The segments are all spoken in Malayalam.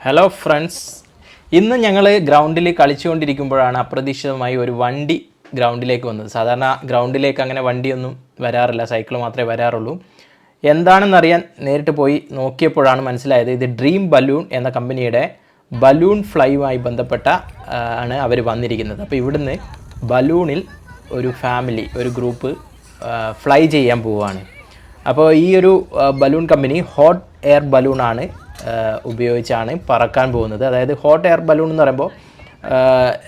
ഹലോ ഫ്രണ്ട്സ് ഇന്ന് ഞങ്ങൾ ഗ്രൗണ്ടിൽ കളിച്ചുകൊണ്ടിരിക്കുമ്പോഴാണ് അപ്രതീക്ഷിതമായി ഒരു വണ്ടി ഗ്രൗണ്ടിലേക്ക് വന്നത്. സാധാരണ ഗ്രൗണ്ടിലേക്ക് അങ്ങനെ വണ്ടിയൊന്നും വരാറില്ല. സൈക്കിൾ മാത്രമേ വരാറുള്ളൂ. എന്താണെന്നറിയാൻ നേരിട്ട് പോയി നോക്കിയപ്പോഴാണ് മനസ്സിലായത് ഇത് ഡ്രീം ബലൂൺ എന്ന കമ്പനിയുടെ ബലൂൺ ഫ്ലൈയുമായി ബന്ധപ്പെട്ട ആണ് അവർ വന്നിരിക്കുന്നത്. അപ്പോൾ ഇവിടുന്ന് ബലൂണിൽ ഒരു ഫാമിലി ഒരു ഗ്രൂപ്പ് ഫ്ലൈ ചെയ്യാൻ പോവുകയാണ്. അപ്പോൾ ഈ ഒരു ബലൂൺ കമ്പനി ഹോട്ട് എയർ ബലൂണാണ് ആ, ഉപയോഗിച്ചാണ് പറക്കാൻ പോകുന്നത്. അതായത് ഹോട്ട് എയർ ബലൂൺ എന്ന് പറയുമ്പോൾ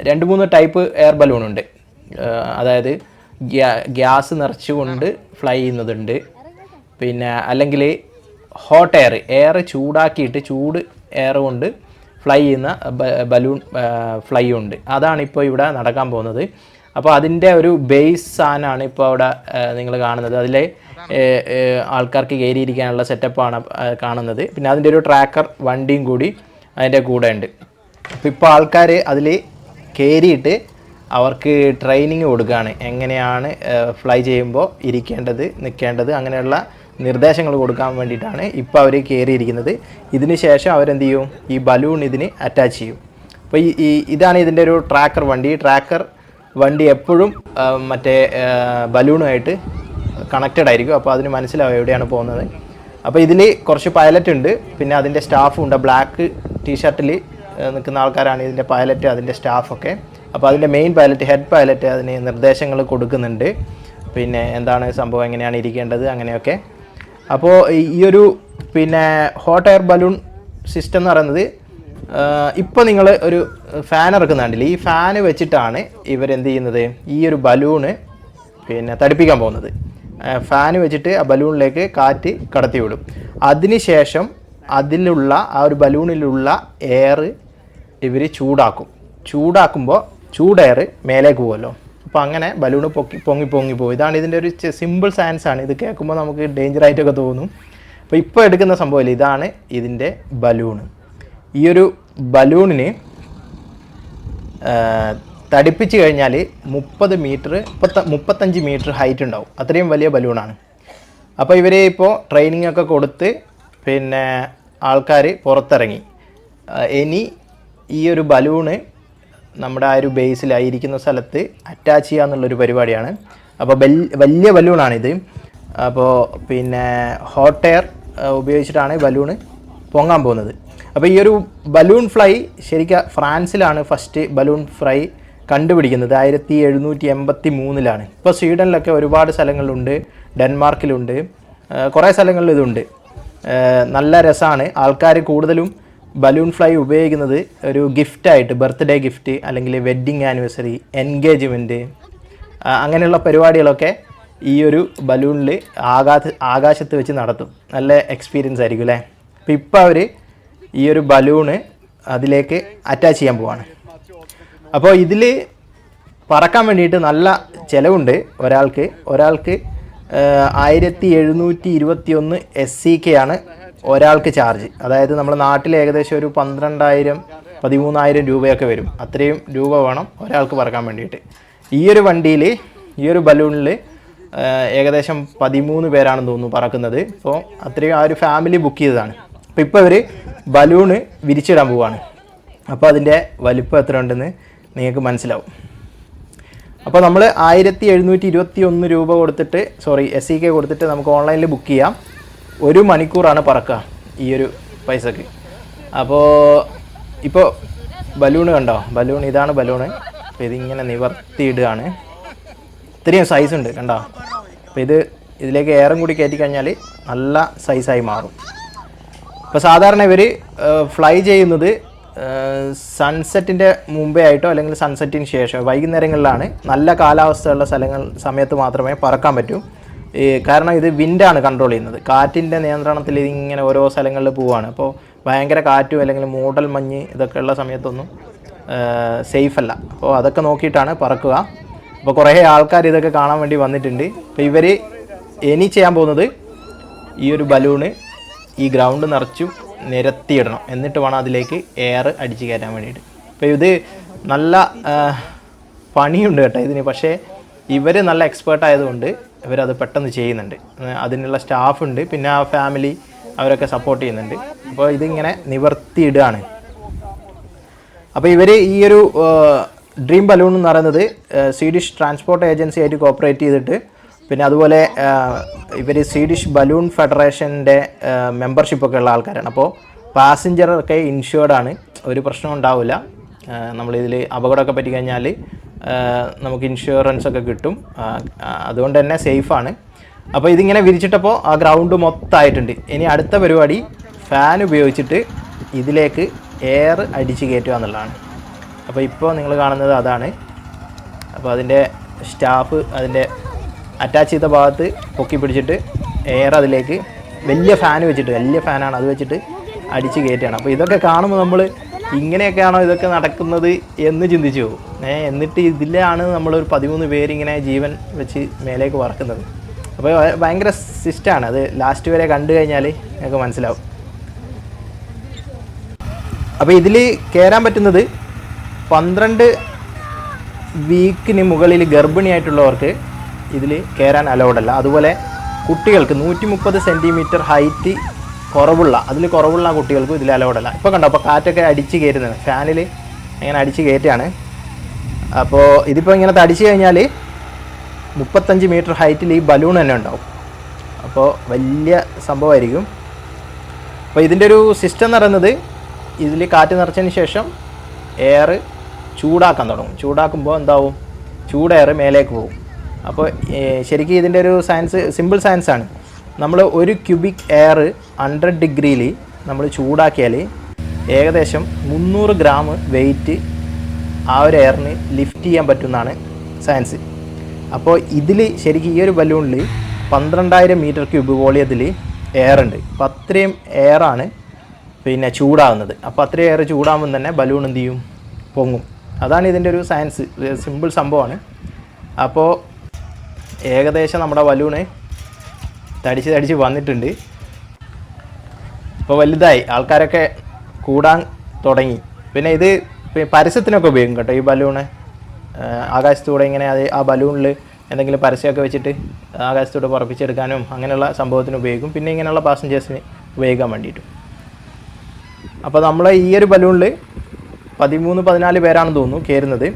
രണ്ട് മൂന്ന് ടൈപ്പ് എയർ ബലൂൺ ഉണ്ട്. അതായത് ഗ്യാ- ഗ്യാസ് നിറച്ചുകൊണ്ട് ഫ്ലൈ ചെയ്യുന്നതുണ്ട്. പിന്നെ അല്ലെങ്കിൽ ഹോട്ട് എയർ എയർ ചൂടാക്കിയിട്ട് ചൂട് എയർ കൊണ്ട് ഫ്ലൈ ചെയ്യുന്ന ബലൂൺ ഫ്ലൈ ഉണ്ട്. അതാണ് ഇപ്പോൾ ഇവിടെ നടക്കാൻ പോകുന്നത്. അപ്പോൾ അതിന്റെ ഒരു ബേസ് സാധനമാണ് ഇപ്പോൾ അവിടെ നിങ്ങൾ കാണുന്നത്. അതിലെ ആൾക്കാർക്ക് കയറിയിരിക്കാനുള്ള സെറ്റപ്പാണ് കാണുന്നത്. പിന്നെ അതിന്റെ ഒരു ട്രാക്കർ വണ്ടിയും കൂടി അതിന്റെ കൂടെ ഉണ്ട്. അപ്പോൾ ഇപ്പോൾ ആൾക്കാർ അതിൽ കയറിയിട്ട് അവർക്ക് ട്രെയിനിങ് കൊടുക്കുകയാണ് എങ്ങനെയാണ് ഫ്ലൈ ചെയ്യുമ്പോൾ ഇരിക്കേണ്ടത് നിൽക്കേണ്ടത് അങ്ങനെയുള്ള നിർദ്ദേശങ്ങൾ കൊടുക്കാൻ വേണ്ടിയിട്ടാണ് ഇപ്പോൾ അവർ കയറിയിരിക്കുന്നത്. ഇതിന് ശേഷം അവരെന്ത് ചെയ്യും? ഈ ബലൂൺ ഇതിന് അറ്റാച്ച് ചെയ്യും. അപ്പോൾ ഈ ഇതാണ് ഇതിന്റെ ഒരു ട്രാക്കർ വണ്ടി. ട്രാക്കർ വണ്ടി എപ്പോഴും മറ്റേ ബലൂണുമായിട്ട് കണക്റ്റഡ് ആയിരിക്കും. അപ്പോൾ അതിന് മനസ്സിലാവും എവിടെയാണ് പോകുന്നത്. അപ്പോൾ ഇതിൽ കുറച്ച് പൈലറ്റ് ഉണ്ട്. പിന്നെ അതിന്റെ സ്റ്റാഫും ഉണ്ട്. ബ്ലാക്ക് ടീഷർട്ടിൽ നിൽക്കുന്ന ആൾക്കാരാണ് ഇതിന്റെ പൈലറ്റ് അതിന്റെ സ്റ്റാഫൊക്കെ അപ്പോൾ അതിന്റെ മെയിൻ പൈലറ്റ് ഹെഡ് പൈലറ്റ് അതിന് നിർദ്ദേശങ്ങൾ കൊടുക്കുന്നുണ്ട്. പിന്നെ എന്താണ് സംഭവം? എങ്ങനെയാണ് ഇരിക്കേണ്ടത്? അങ്ങനെയൊക്കെ. അപ്പോൾ ഈ ഒരു പിന്നെ ഹോട്ട് എയർ ബലൂൺ സിസ്റ്റം എന്ന് പറയുന്നത് ഇപ്പോൾ നിങ്ങൾ ഒരു ഫാൻ ഇറക്കുന്നുണ്ടല്ലേ? ഈ ഫാൻ വെച്ചിട്ടാണ് ഇവരെന്ത് ചെയ്യുന്നത്? ഈ ഒരു ബലൂണ് പിന്നെ തടിപ്പിക്കാൻ പോകുന്നത്. ഫാൻ വെച്ചിട്ട് ആ ബലൂണിലേക്ക് കാറ്റ് കടത്തി വിടും. അതിനുശേഷം അതിലുള്ള ആ ഒരു ബലൂണിലുള്ള എയർ ഇവർ ചൂടാക്കും. ചൂടാക്കുമ്പോൾ ചൂട് എയർ മേലേക്ക് പോകുമല്ലോ അപ്പോൾ അങ്ങനെ ബലൂൺ പൊക്കി പൊങ്ങി പൊങ്ങി പോകും ഇതാണ് ഇതിന്റെ ഒരു സിമ്പിൾ സയൻസ് ആണ്. ഇത് കേൾക്കുമ്പോൾ നമുക്ക് ഡേഞ്ചർ ആയിട്ടൊക്കെ തോന്നും. അപ്പോൾ ഇപ്പോൾ എടുക്കുന്ന സംഭവമില്ല ഇതാണ് ഇതിന്റെ ബലൂണ് ഈ ഒരു ബലൂണിന് തടിപ്പിച്ച് കഴിഞ്ഞാൽ മുപ്പത് മീറ്റർ മുപ്പത്ത മുപ്പത്തഞ്ച് മീറ്റർ ഹൈറ്റ് ഉണ്ടാവും. അത്രയും വലിയ ബലൂണാണ്. അപ്പോൾ ഇവരെ ഇപ്പോൾ ട്രെയിനിങ് ഒക്കെ കൊടുത്ത് പിന്നെ ആൾക്കാർ പുറത്തിറങ്ങി. ഇനി ഈ ഒരു ബലൂണ് നമ്മുടെ ആ ഒരു ബേസിലായിരിക്കുന്ന സ്ഥലത്ത് അറ്റാച്ച് ചെയ്യുക എന്നുള്ളൊരു പരിപാടിയാണ്. അപ്പോൾ വലിയ ബലൂണാണിത്. അപ്പോൾ പിന്നെ ഹോട്ട് എയർ ഉപയോഗിച്ചിട്ടാണ് ബലൂണ് പൊങ്ങാൻ പോകുന്നത്. അപ്പോൾ ഈ ഒരു ബലൂൺ ഫ്ലൈ ശരിക്കും ഫ്രാൻസിലാണ് ഫസ്റ്റ് ബലൂൺ ഫ്ലൈ കണ്ടുപിടിക്കുന്നത്. ആയിരത്തി എഴുന്നൂറ്റി എൺപത്തി മൂന്നിലാണ് ഇപ്പോൾ സ്വീഡനിലൊക്കെ ഒരുപാട് സ്ഥലങ്ങളുണ്ട് ഡെൻമാർക്കിലുണ്ട് കുറേ സ്ഥലങ്ങളിൽ ഇതുണ്ട്. നല്ല രസമാണ് ആൾക്കാർ കൂടുതലും ബലൂൺ ഫ്ലൈ ഉപയോഗിക്കുന്നത് ഒരു ഗിഫ്റ്റായിട്ട് ബർത്ത്ഡേ ഗിഫ്റ്റ് അല്ലെങ്കിൽ വെഡ്ഡിങ് ആനിവേഴ്സറി എൻഗേജ്മെന്റ് അങ്ങനെയുള്ള പരിപാടികളൊക്കെ ഈ ഒരു ബലൂണിൽ ആകാശ ആകാശത്ത് വെച്ച് നടത്തും. നല്ല എക്സ്പീരിയൻസ് ആയിരിക്കും അല്ലേ? അപ്പോൾ ഇപ്പോൾ അവർ ഈ ഒരു ബലൂണ് അതിലേക്ക് അറ്റാച്ച് ചെയ്യാൻ പോവാണ്. അപ്പോൾ ഇതിൽ പറക്കാൻ വേണ്ടിയിട്ട് നല്ല ചിലവുണ്ട് ഒരാൾക്ക്. ഒരാൾക്ക് ആയിരത്തി എഴുന്നൂറ്റി ഇരുപത്തി ഒന്ന് എസ് സി കെ ആണ് ഒരാൾക്ക് ചാർജ് അതായത് നമ്മുടെ നാട്ടിൽ ഏകദേശം ഒരു പന്ത്രണ്ടായിരം പതിമൂന്നായിരം രൂപയൊക്കെ വരും. അത്രയും രൂപ വേണം ഒരാൾക്ക് പറക്കാൻ വേണ്ടിയിട്ട്. ഈ ഒരു വണ്ടിയിൽ ഈ ഒരു ബലൂണിൽ ഏകദേശം പതിമൂന്ന് പേരാണെന്ന് തോന്നുന്നു പറക്കുന്നത്. അപ്പോൾ അത്രയും ആ ഒരു ഫാമിലി ബുക്ക് ചെയ്തതാണ്. അപ്പോൾ ഇപ്പോൾ ഇവർ ബലൂണ് വിരിച്ചിടാൻ പോവുകയാണ് അപ്പോൾ അതിന്റെ വലിപ്പം എത്ര ഉണ്ടെന്ന് നിങ്ങൾക്ക് മനസ്സിലാവും. അപ്പോൾ നമ്മൾ ആയിരത്തി എഴുന്നൂറ്റി ഇരുപത്തി ഒന്ന് രൂപ കൊടുത്തിട്ട് സോറി എസ് സി കെ കൊടുത്തിട്ട് നമുക്ക് ഓൺലൈനിൽ ബുക്ക് ചെയ്യാം. ഒരു മണിക്കൂറാണ് പറക്കുക ഈ ഒരു പൈസക്ക്. അപ്പോൾ ഇപ്പോൾ ബലൂൺ കണ്ടോ? ബലൂൺ ഇതാണ് ബലൂണ്. അപ്പോൾ ഇതിങ്ങനെ നിവർത്തിയിടുകയാണ്. ഇത്രയും സൈസ് ഉണ്ട് കണ്ടോ? അപ്പോൾ ഇത് ഇതിലേക്ക് എയറും കൂടി കയറ്റി കഴിഞ്ഞാൽ നല്ല സൈസായി മാറും. ഇപ്പോൾ സാധാരണ ഇവർ ഫ്ലൈ ചെയ്യുന്നത് സൺസെറ്റിന്റെ മുമ്പേ ആയിട്ടോ അല്ലെങ്കിൽ സൺസെറ്റിന് ശേഷം വൈകുന്നേരങ്ങളിലാണ്. നല്ല കാലാവസ്ഥയുള്ള സ്ഥലങ്ങൾ സമയത്ത് മാത്രമേ പറക്കാൻ പറ്റൂ. ഈ കാരണം ഇത് വിൻഡാണ് കൺട്രോൾ ചെയ്യുന്നത്. കാറ്റിന്റെ നിയന്ത്രണത്തിൽ ഇതിങ്ങനെ ഓരോ സ്ഥലങ്ങളിൽ പോവുകയാണ് അപ്പോൾ ഭയങ്കര കാറ്റും അല്ലെങ്കിൽ മൂടൽ മഞ്ഞ് ഇതൊക്കെ ഉള്ള സമയത്തൊന്നും സേഫ് അല്ല. അപ്പോൾ അതൊക്കെ നോക്കിയിട്ടാണ് പറക്കുക. അപ്പോൾ കുറേ ആൾക്കാർ ഇതൊക്കെ കാണാൻ വേണ്ടി വന്നിട്ടുണ്ട്. അപ്പോൾ ഇവർ ഇനി ചെയ്യാൻ പോകുന്നത് ഈ ഒരു ബലൂണ് ഈ ഗ്രൗണ്ട് നിറച്ചും നിരത്തിയിടണം. എന്നിട്ട് വേണം അതിലേക്ക് എയർ അടിച്ച് കയറ്റാൻ വേണ്ടിയിട്ട്. അപ്പോൾ ഇത് നല്ല പണിയുണ്ട് കേട്ടോ ഇതിന്. പക്ഷേ ഇവർ നല്ല എക്സ്പേർട്ട് ആയതുകൊണ്ട് ഇവരത് പെട്ടെന്ന് ചെയ്യുന്നുണ്ട്. അതിനുള്ള സ്റ്റാഫ് ഉണ്ട്. പിന്നെ ആ ഫാമിലി അവരൊക്കെ സപ്പോർട്ട് ചെയ്യുന്നുണ്ട്. അപ്പോൾ ഇതിങ്ങനെ നിവർത്തിയിടുകയാണ്. അപ്പോൾ ഇവർ ഈ ഒരു ഡ്രീം ബലൂൺ എന്ന് പറയുന്നത് സ്വീഡിഷ് ട്രാൻസ്പോർട്ട് ഏജൻസി ആയിട്ട് കോപ്പറേറ്റ് ചെയ്തിട്ട് പിന്നെ അതുപോലെ ഇവർ സ്വീഡിഷ് ബലൂൺ ഫെഡറേഷന്റെ മെമ്പർഷിപ്പ് ഒക്കെ ഉള്ള ആൾക്കാരാണ്. അപ്പോൾ പാസഞ്ചറൊക്കെ ആണ്. ഒരു പ്രശ്നം ഉണ്ടാവില്ല. നമ്മളിതിൽ അപകടമൊക്കെ പറ്റി കഴിഞ്ഞാൽ നമുക്ക് ഇൻഷുറൻസ് ഒക്കെ കിട്ടും. അതുകൊണ്ട് തന്നെ സേഫാണ് അപ്പോൾ ഇതിങ്ങനെ വിരിച്ചിട്ടപ്പോൾ ആ ഗ്രൗണ്ട് മൊത്തമായിട്ടുണ്ട് ഇനി അടുത്ത പരിപാടി ഫാൻ ഉപയോഗിച്ചിട്ട് ഇതിലേക്ക് എയർ അടിച്ച് കയറ്റുക എന്നുള്ളതാണ്. അപ്പോൾ ഇപ്പോൾ നിങ്ങൾ കാണുന്നത് അതാണ്. അപ്പോൾ അതിന്റെ സ്റ്റാഫ് അതിന്റെ അറ്റാച്ച് ചെയ്ത ഭാഗത്ത് പൊക്കി പിടിച്ചിട്ട് എയർ അതിലേക്ക് വലിയ ഫാൻ വെച്ചിട്ട് വലിയ ഫാനാണ് അത് വെച്ചിട്ട് അടിച്ച് കയറ്റുകയാണ്. അപ്പോൾ ഇതൊക്കെ കാണുമ്പോൾ നമ്മൾ ഇങ്ങനെയൊക്കെയാണോ ഇതൊക്കെ നടക്കുന്നത് എന്ന് ചിന്തിച്ചു പോകും. ഏഹ് എന്നിട്ട് ഇതിലാണ് നമ്മളൊരു പതിമൂന്ന് പേരിങ്ങനെ ജീവൻ വെച്ച് മേലേക്ക് വറക്കുന്നത് അപ്പോൾ ഭയങ്കര സിസ്റ്റാണ് അത് ലാസ്റ്റ് വരെ കണ്ടു കഴിഞ്ഞാൽ ഞങ്ങൾക്ക് മനസ്സിലാവും. അപ്പോൾ ഇതിൽ കയറാൻ പറ്റുന്നത് പന്ത്രണ്ട് വീക്കിന് മുകളിൽ ഗർഭിണിയായിട്ടുള്ളവർക്ക് ഇതിൽ കയറാൻ അലൗഡ് അല്ല അതുപോലെ കുട്ടികൾക്ക് നൂറ്റി മുപ്പത് സെന്റിമീറ്റർ ഹൈറ്റ് കുറവുള്ള അതിൽ കുറവുള്ള കുട്ടികൾക്കും ഇതിൽ അലൗഡ് അല്ല ഇപ്പോൾ കണ്ടോ അപ്പോൾ കാറ്റൊക്കെ അടിച്ച് കയറ്റുന്നത്. ഫാനിൽ ഇങ്ങനെ അടിച്ച് കയറ്റുകയാണ് അപ്പോൾ ഇതിപ്പോൾ ഇങ്ങനെ തടിച്ച് കഴിഞ്ഞാൽ മുപ്പത്തഞ്ച് മീറ്റർ ഹൈറ്റിൽ ഈ ബലൂൺ തന്നെ ഉണ്ടാവും. അപ്പോൾ വലിയ സംഭവമായിരിക്കും. അപ്പോൾ ഇതിന്റെ ഒരു സിസ്റ്റം എന്ന് പറയുന്നത് ഇതിൽ കാറ്റ് നിറച്ചതിന് ശേഷം എയർ ചൂടാക്കാൻ തുടങ്ങും. ചൂടാക്കുമ്പോൾ എന്താവും? ചൂട് എയർ മേലേക്ക് പോകും. അപ്പോൾ ശരിക്കും ഇതിന്റെ ഒരു സയൻസ് സിമ്പിൾ സയൻസ് ആണ്. നമ്മൾ ഒരു ക്യൂബിക് എയർ ഹൺഡ്രഡ് ഡിഗ്രിയിൽ നമ്മൾ ചൂടാക്കിയാൽ ഏകദേശം മുന്നൂറ് ഗ്രാം വെയിറ്റ് ആ ഒരു എയറിന് ലിഫ്റ്റ് ചെയ്യാൻ പറ്റുന്നതാണ് സയൻസ് അപ്പോൾ ഇതിൽ ശരിക്കും ഈ ഒരു ബലൂണിൽ പന്ത്രണ്ടായിരം മീറ്റർ ക്യൂബ് വോളിയത്തിൽ എയർ ഉണ്ട്. അപ്പോൾ അത്രയും എയറാണ് പിന്നെ ചൂടാവുന്നത്. അപ്പോൾ അത്രയും എയർ ചൂടാകുമ്പോൾ തന്നെ ബലൂൺ എന്ത് ചെയ്യും? പൊങ്ങും. അതാണ് ഇതിന്റെ ഒരു സയൻസ് സിമ്പിൾ സംഭവമാണ്. അപ്പോൾ ഏകദേശം നമ്മുടെ ബലൂണ് തടിച്ച് തടിച്ച് വന്നിട്ടുണ്ട്. ഇപ്പോൾ വലുതായി. ആൾക്കാരൊക്കെ കൂടാൻ തുടങ്ങി. പിന്നെ ഇത് പരസ്യത്തിനൊക്കെ ഉപയോഗിക്കും കേട്ടോ ഈ ബലൂണ്. ആകാശത്തൂടെ ഇങ്ങനെ അത് ആ ബലൂണിൽ എന്തെങ്കിലും പരസ്യമൊക്കെ വെച്ചിട്ട് ആകാശത്തൂടെ പറപ്പിച്ചെടുക്കാനും അങ്ങനെയുള്ള സംഭവത്തിന് ഉപയോഗിക്കും. പിന്നെ ഇങ്ങനെയുള്ള പാസഞ്ചേഴ്സിന് ഉപയോഗിക്കാൻ വേണ്ടിയിട്ടും. അപ്പോൾ നമ്മൾ ഈ ഒരു ബലൂണിൽ പതിമൂന്ന് പതിനാല് പേരാണെന്ന് തോന്നുന്നു കയറുന്നത്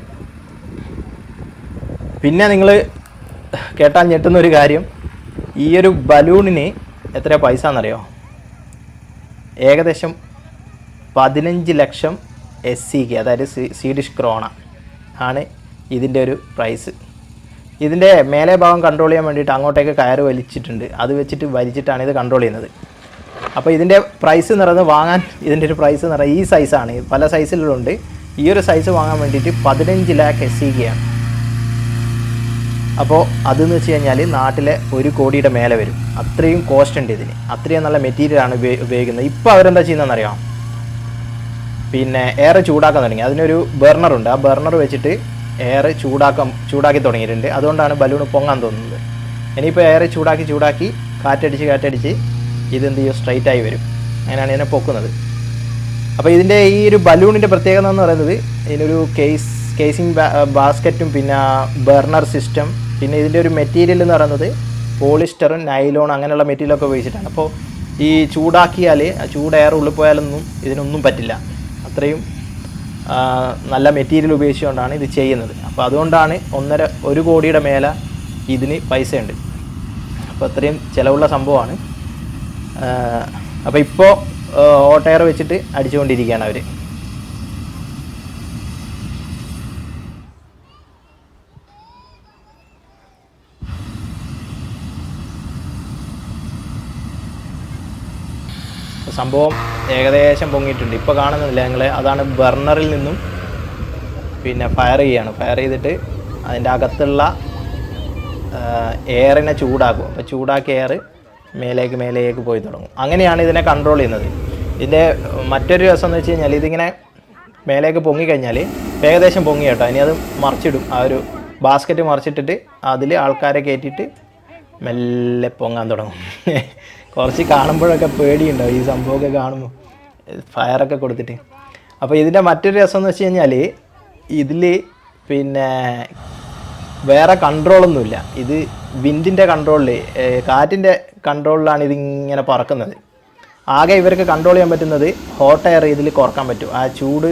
പിന്നെ നിങ്ങൾ കേട്ടാൽ ഞെട്ടുന്ന ഒരു കാര്യം ഈ ഒരു ബലൂണിന് എത്ര പൈസ എന്നറിയോ? ഏകദേശം പതിനഞ്ച് ലക്ഷം എസ് സി കെ അതായത് സ്വീഡിഷ് ക്രോണ ആണ് ഇതിന്റെ ഒരു പ്രൈസ് ഇതിന്റെ മേലെ ഭാഗം കൺട്രോൾ ചെയ്യാൻ വേണ്ടിയിട്ട് അങ്ങോട്ടേക്ക് കയറ് വലിച്ചിട്ടുണ്ട്. അത് വെച്ചിട്ട് വലിച്ചിട്ടാണ് ഇത് കൺട്രോൾ ചെയ്യുന്നത്. അപ്പോൾ ഇതിന്റെ പ്രൈസ് പറയുന്നത് വാങ്ങാൻ ഇതിന്റെ ഒരു പ്രൈസ് പറയുന്നത് ഈ സൈസാണ് പല സൈസിലുണ്ട് ഈ ഒരു സൈസ് വാങ്ങാൻ വേണ്ടിയിട്ട് പതിനഞ്ച് ലാക്ക് എസ് സി കെ ആണ്. അപ്പോൾ അതെന്ന് വെച്ച് കഴിഞ്ഞാൽ നാട്ടിലെ ഒരു കോടിയുടെ മേലെ വരും. അത്രയും കോസ്റ്റ് ഉണ്ട് ഇതിന്. അത്രയും നല്ല മെറ്റീരിയലാണ് ഉപയോഗ ഉപയോഗിക്കുന്നത്. ഇപ്പോൾ അവരെന്താ ചെയ്യുന്നതെന്നറിയാം? പിന്നെ എയർ ചൂടാക്കാൻ തുടങ്ങി. അതിനൊരു ബർണറുണ്ട് ആ ബർണർ വെച്ചിട്ട് എയർ ചൂടാക്കാൻ ചൂടാക്കി തുടങ്ങിയിട്ടുണ്ട്. അതുകൊണ്ടാണ് ബലൂൺ പൊങ്ങാൻ തോന്നുന്നത്. ഇനിയിപ്പോൾ എയർ ചൂടാക്കി ചൂടാക്കി കാറ്റടിച്ച് കാറ്റടിച്ച് ഇതെന്ത് ചെയ്യും? സ്ട്രൈറ്റ് ആയി വരും. അങ്ങനെയാണ് ഇതിനെ പൊക്കുന്നത്. അപ്പോൾ ഇതിന്റെ ഈ ഒരു ബലൂണിന്റെ പ്രത്യേകത എന്ന് പറയുന്നത് ഇതിനൊരു കേസ് കേസിംഗ് ബാസ്ക്കറ്റും പിന്നെ ബർണർ സിസ്റ്റം പിന്നെ ഇതിന്റെ ഒരു മെറ്റീരിയൽ എന്ന് പറയുന്നത് പോളിസ്റ്ററും നൈലോൺ അങ്ങനെയുള്ള മെറ്റീരിയലൊക്കെ ഉപയോഗിച്ചിട്ടാണ്. അപ്പോൾ ഈ ചൂടാക്കിയാൽ ചൂട് എയർ ഉള്ളിൽ പോയാലൊന്നും ഇതിനൊന്നും പറ്റില്ല. അത്രയും നല്ല മെറ്റീരിയൽ ഉപയോഗിച്ചുകൊണ്ടാണ് ഇത് ചെയ്യുന്നത്. അപ്പോൾ അതുകൊണ്ടാണ് ഒന്നര ഒരു കോടിയുടെ മേലെ ഇതിന് പൈസയുണ്ട്. അപ്പോൾ അത്രയും ചിലവുള്ള സംഭവമാണ്. അപ്പോൾ ഇപ്പോൾ ഓട്ടയർ വെച്ചിട്ട് അടിച്ചുകൊണ്ടിരിക്കുകയാണ് അവർ സംഭവം ഏകദേശം പൊങ്ങിയിട്ടുണ്ട്. ഇപ്പോൾ കാണുന്നില്ല ഞങ്ങൾ അതാണ് ബർണറിൽ നിന്നും പിന്നെ ഫയർ ചെയ്യാണ്. ഫയർ ചെയ്തിട്ട് അതിന്റെ അകത്തുള്ള എയറിനെ ചൂടാക്കും. അപ്പോൾ ചൂടാക്കിയ എയർ മേലേക്ക് മേലേക്ക് പോയി തുടങ്ങും. അങ്ങനെയാണ് ഇതിനെ കൺട്രോൾ ചെയ്യുന്നത്. ഇതിന്റെ മറ്റൊരു രസം എന്ന് വെച്ച് കഴിഞ്ഞാൽ ഇതിങ്ങനെ മേലേക്ക് പൊങ്ങിക്കഴിഞ്ഞാൽ ഏകദേശം പൊങ്ങി കേട്ടോ. ഇനി അത് മറിച്ചിടും. ആ ഒരു ബാസ്ക്കറ്റ് മറിച്ചിട്ടിട്ട് അതിൽ ആൾക്കാരെ കയറ്റിയിട്ട് മെല്ലെ പൊങ്ങാൻ തുടങ്ങും. കുറച്ച് കാണുമ്പോഴൊക്കെ പേടിയുണ്ടാവും ഈ സംഭവമൊക്കെ കാണുമ്പോൾ ഫയറൊക്കെ കൊടുത്തിട്ട്. അപ്പോൾ ഇതിന്റെ മറ്റൊരു രസം എന്ന് വെച്ച് കഴിഞ്ഞാൽ ഇതിൽ പിന്നെ വേറെ കൺട്രോളൊന്നുമില്ല. ഇത് വിൻഡിന്റെ കൺട്രോളിൽ കാറ്റിന്റെ കൺട്രോളിലാണ് ഇതിങ്ങനെ പറക്കുന്നത്. ആകെ ഇവർക്ക് കൺട്രോൾ ചെയ്യാൻ പറ്റുന്നത് ഹോട്ട് എയർ ഇതിൽ കുറയ്ക്കാൻ പറ്റും. ആ ചൂട്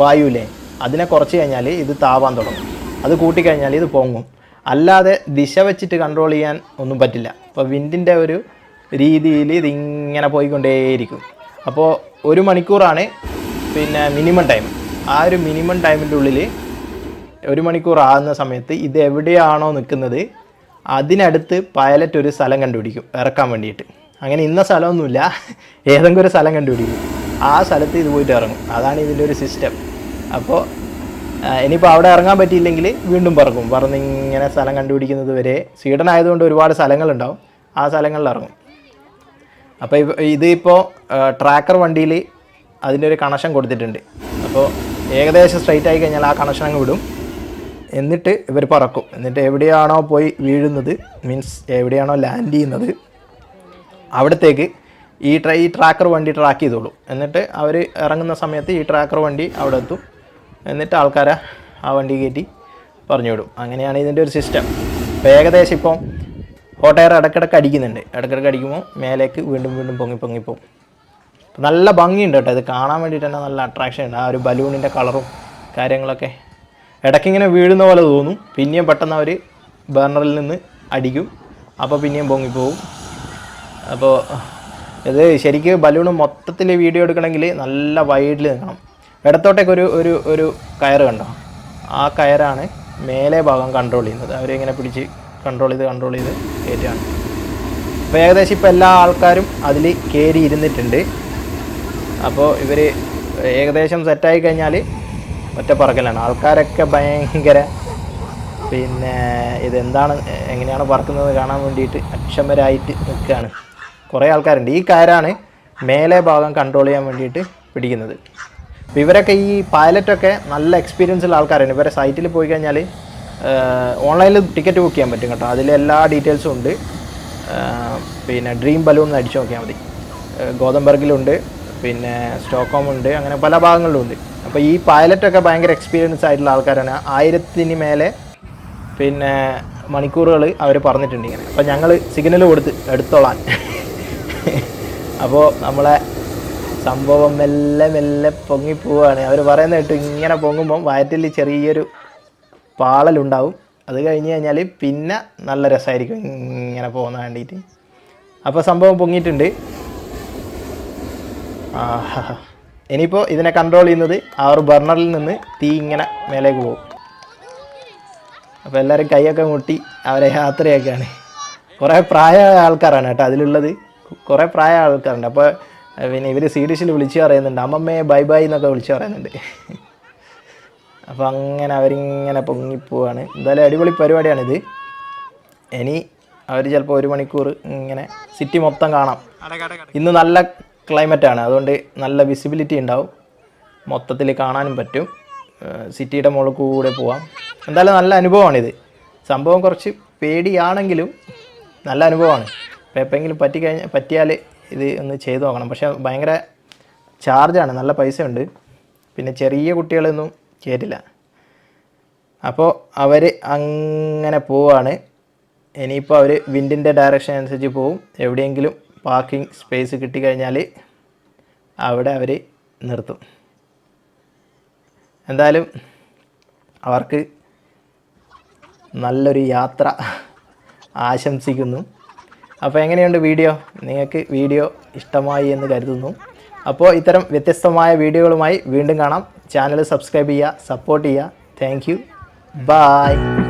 വായുവില്ലേ അതിനെ കുറച്ച് കഴിഞ്ഞാൽ ഇത് താവാൻ തുടങ്ങും. അത് കൂട്ടിക്കഴിഞ്ഞാൽ ഇത് പൊങ്ങും. അല്ലാതെ ദിശ വെച്ചിട്ട് കൺട്രോൾ ചെയ്യാൻ ഒന്നും പറ്റില്ല. അപ്പോൾ വിൻഡിന്റെ ഒരു രീതിയിൽ ഇതിങ്ങനെ പോയിക്കൊണ്ടേയിരിക്കും. അപ്പോൾ ഒരു മണിക്കൂറാണ് പിന്നെ മിനിമം ടൈം. ആ ഒരു മിനിമം ടൈമിന്റെ ഉള്ളിൽ ഒരു മണിക്കൂർ ആകുന്ന സമയത്ത് ഇത് എവിടെയാണോ നിൽക്കുന്നത് അതിനടുത്ത് പൈലറ്റ് ഒരു സ്ഥലം കണ്ടുപിടിക്കും ഇറക്കാൻ വേണ്ടിയിട്ട്. അങ്ങനെ ഇന്ന സ്ഥലമൊന്നുമില്ല. ഏതെങ്കിലും ഒരു സ്ഥലം കണ്ടുപിടിക്കും. ആ സ്ഥലത്ത് ഇത് പോയിട്ട് ഇറങ്ങും. അതാണ് ഇതിന്റെ ഒരു സിസ്റ്റം. അപ്പോൾ ഇനിയിപ്പോൾ അവിടെ ഇറങ്ങാൻ പറ്റിയില്ലെങ്കിൽ വീണ്ടും പറക്കും. പറന്ന് ഇങ്ങനെ സ്ഥലം കണ്ടുപിടിക്കുന്നത് വരെ. സ്വീഡൻ ആയതുകൊണ്ട് ഒരുപാട് സ്ഥലങ്ങളുണ്ടാവും. ആ സ്ഥലങ്ങളിൽ ഇറങ്ങും. അപ്പോൾ ഇത് ഇപ്പോൾ ട്രാക്കർ വണ്ടിയിൽ അതിന്റെ ഒരു കണക്ഷൻ കൊടുത്തിട്ടുണ്ട്. അപ്പോൾ ഏകദേശം സ്ട്രൈറ്റ് ആയി കഴിഞ്ഞാൽ ആ കണക്ഷൻ അങ്ങ് വിടും. എന്നിട്ട് ഇവർ പറക്കും. എന്നിട്ട് എവിടെയാണോ പോയി വീഴുന്നത് മീൻസ് എവിടെയാണോ ലാൻഡ് ചെയ്യുന്നത് അവിടത്തേക്ക് ഈ ട്ര ഈ ട്രാക്കർ വണ്ടി ട്രാക്ക് ചെയ്തോളൂ. എന്നിട്ട് അവർ ഇറങ്ങുന്ന സമയത്ത് ഈ ട്രാക്കർ വണ്ടി അവിടെ എത്തും. എന്നിട്ട് ആൾക്കാരെ ആ വണ്ടി കയറ്റി പറഞ്ഞു വിടും. അങ്ങനെയാണ് ഇതിന്റെ ഒരു സിസ്റ്റം അപ്പോൾ ഏകദേശം ഇപ്പം ഹോട്ട് എയർ ഇടയ്ക്കിടയ്ക്ക് അടിക്കുന്നുണ്ട്. ഇടയ്ക്കിടയ്ക്ക് അടിക്കുമ്പോൾ മേലേക്ക് വീണ്ടും വീണ്ടും പൊങ്ങി പൊങ്ങിപ്പോവും നല്ല ഭംഗിയുണ്ട് കേട്ടോ. ഇത് കാണാൻ വേണ്ടിയിട്ട് തന്നെ നല്ല അട്രാക്ഷൻ ഉണ്ട്. ആ ഒരു ബലൂണിന്റെ കളറും കാര്യങ്ങളൊക്കെ ഇടയ്ക്കിങ്ങനെ വീഴുന്ന പോലെ തോന്നും. പിന്നെയും പെട്ടെന്ന് അവർ ബർണറിൽ നിന്ന് അടിക്കും. അപ്പോൾ പിന്നെയും പൊങ്ങിപ്പോവും അപ്പോൾ ഇത് ശരിക്കും ബലൂൺ മൊത്തത്തിൽ വീഡിയോ എടുക്കണമെങ്കിൽ നല്ല വൈഡിൽ നിൽക്കണം. ഇടത്തോട്ടേക്ക് ഒരു ഒരു ഒരു കയറ് കണ്ടോ? ആ കയറാണ് മേലെ ഭാഗം കൺട്രോൾ ചെയ്യുന്നത്. അവരിങ്ങനെ പിടിച്ച് കൺട്രോൾ ചെയ്ത് കൺട്രോൾ ചെയ്ത് കയറ്റുകയാണ്. അപ്പോൾ ഏകദേശം ഇപ്പോൾ എല്ലാ ആൾക്കാരും അതിൽ കയറി ഇരുന്നിട്ടുണ്ട്. അപ്പോൾ ഇവർ ഏകദേശം സെറ്റായി കഴിഞ്ഞാൽ ഒറ്റ പറക്കലാണ്. ആൾക്കാരൊക്കെ ഭയങ്കര പിന്നെ ഇതെന്താണ് എങ്ങനെയാണ് പറക്കുന്നത് കാണാൻ വേണ്ടിയിട്ട് അക്ഷമരായിട്ട് നിൽക്കുകയാണ്. കുറേ ആൾക്കാരുണ്ട്. ഈ കയറാണ് മേലെ ഭാഗം കൺട്രോൾ ചെയ്യാൻ വേണ്ടിയിട്ട് പിടിക്കുന്നത്. ഇവരൊക്കെ ഈ പൈലറ്റൊക്കെ നല്ല എക്സ്പീരിയൻസ് ഉള്ള ആൾക്കാരാണ്. ഇവരെ സൈറ്റിൽ പോയി കഴിഞ്ഞാൽ ഓൺലൈനിൽ ടിക്കറ്റ് ബുക്ക് ചെയ്യാൻ പറ്റും കേട്ടോ. അതിൽ എല്ലാ ഡീറ്റെയിൽസും ഉണ്ട്. പിന്നെ ഡ്രീം ബലൂൺ എന്ന് അടിച്ചു നോക്കിയാൽ മതി. ഗോതമ്പർഗിലുണ്ട് പിന്നെ സ്റ്റോക്കോം ഉണ്ട് അങ്ങനെ പല ഭാഗങ്ങളിലും ഉണ്ട്. അപ്പോൾ ഈ പൈലറ്റൊക്കെ ഭയങ്കര എക്സ്പീരിയൻസ് ആയിട്ടുള്ള ആൾക്കാരാണ്. ആയിരത്തിന് മേലെ പിന്നെ മണിക്കൂറുകൾ അവർ പറഞ്ഞിട്ടുണ്ട് ഇങ്ങനെ. അപ്പോൾ ഞങ്ങൾ സിഗ്നൽ കൊടുത്ത് എടുത്തോളാൻ. അപ്പോൾ നമ്മളെ സംഭവം മെല്ലെ മെല്ലെ പൊങ്ങി പോവുകയാണ് അവർ പറയുന്ന കേട്ട് ഇങ്ങനെ പൊങ്ങുമ്പം വയറ്റിൽ ചെറിയൊരു പാളലുണ്ടാവും. അത് കഴിഞ്ഞ് കഴിഞ്ഞാൽ പിന്നെ നല്ല രസമായിരിക്കും ഇങ്ങനെ പോകുന്ന വേണ്ടിയിട്ട് അപ്പോൾ സംഭവം പൊങ്ങിയിട്ടുണ്ട്. ഇനിയിപ്പോൾ ഇതിനെ കൺട്രോൾ ചെയ്യുന്നത് ആ ഒരു ബർണറിൽ നിന്ന് തീ ഇങ്ങനെ മേലേക്ക് പോകും. അപ്പോൾ എല്ലാവരും കൈയൊക്കെ മുട്ടി അവരെ യാത്രയൊക്കെയാണ്. കുറേ പ്രായമായ ആൾക്കാരാണ് കേട്ടോ അതിലുള്ളത്. കുറേ പ്രായ ആൾക്കാരുണ്ട്. അപ്പോൾ പിന്നെ ഇവർ സീരീസിൽ വിളിച്ച് പറയുന്നുണ്ട് അമ്മമ്മയെ ബൈ ബൈ എന്നൊക്കെ വിളിച്ച് പറയുന്നുണ്ട്. അപ്പോൾ അങ്ങനെ അവരിങ്ങനെ പൊങ്ങിപ്പോവാണ്. എന്തായാലും അടിപൊളി പരിപാടിയാണിത്. ഇനി അവർ ചിലപ്പോൾ ഒരു മണിക്കൂർ ഇങ്ങനെ സിറ്റി മൊത്തം കാണാം. ഇന്ന് നല്ല ക്ലൈമറ്റാണ് അതുകൊണ്ട് നല്ല വിസിബിലിറ്റി ഉണ്ടാവും. മൊത്തത്തിൽ കാണാനും പറ്റും. സിറ്റിയുടെ മുകളിൽ കൂടെ പോവാം. എന്തായാലും നല്ല അനുഭവമാണിത്. സംഭവം കുറച്ച് പേടിയാണെങ്കിലും നല്ല അനുഭവമാണ്. അപ്പോൾ എപ്പോഴെങ്കിലും പറ്റിക്കഴിഞ്ഞാൽ പറ്റിയാൽ ഇത് ഒന്ന് ചെയ്തു നോക്കണം. പക്ഷേ ഭയങ്കര ചാർജാണ് നല്ല പൈസ ഉണ്ട്. പിന്നെ ചെറിയ കുട്ടികളൊന്നും കയറ്റില്ല അപ്പോൾ അവർ അങ്ങനെ പോവാണ്. ഇനിയിപ്പോൾ അവർ വിൻഡിന്റെ ഡയറക്ഷൻ അനുസരിച്ച് പോവും. എവിടെയെങ്കിലും പാർക്കിംഗ് സ്പേസ് കിട്ടിക്കഴിഞ്ഞാൽ അവിടെ അവർ നിർത്തും. എന്തായാലും അവർക്ക് നല്ലൊരു യാത്ര ആശംസിക്കുന്നു. അപ്പോൾ എങ്ങനെയുണ്ട് വീഡിയോ? നിങ്ങൾക്ക് വീഡിയോ ഇഷ്ടമായി എന്ന് കരുതുന്നു. അപ്പോൾ ഇത്തരം വ്യത്യസ്തമായ വീഡിയോകളുമായി വീണ്ടും കാണാം. ചാനൽ സബ്സ്ക്രൈബ് ചെയ്യുക സപ്പോർട്ട് ചെയ്യുക. Thank you bye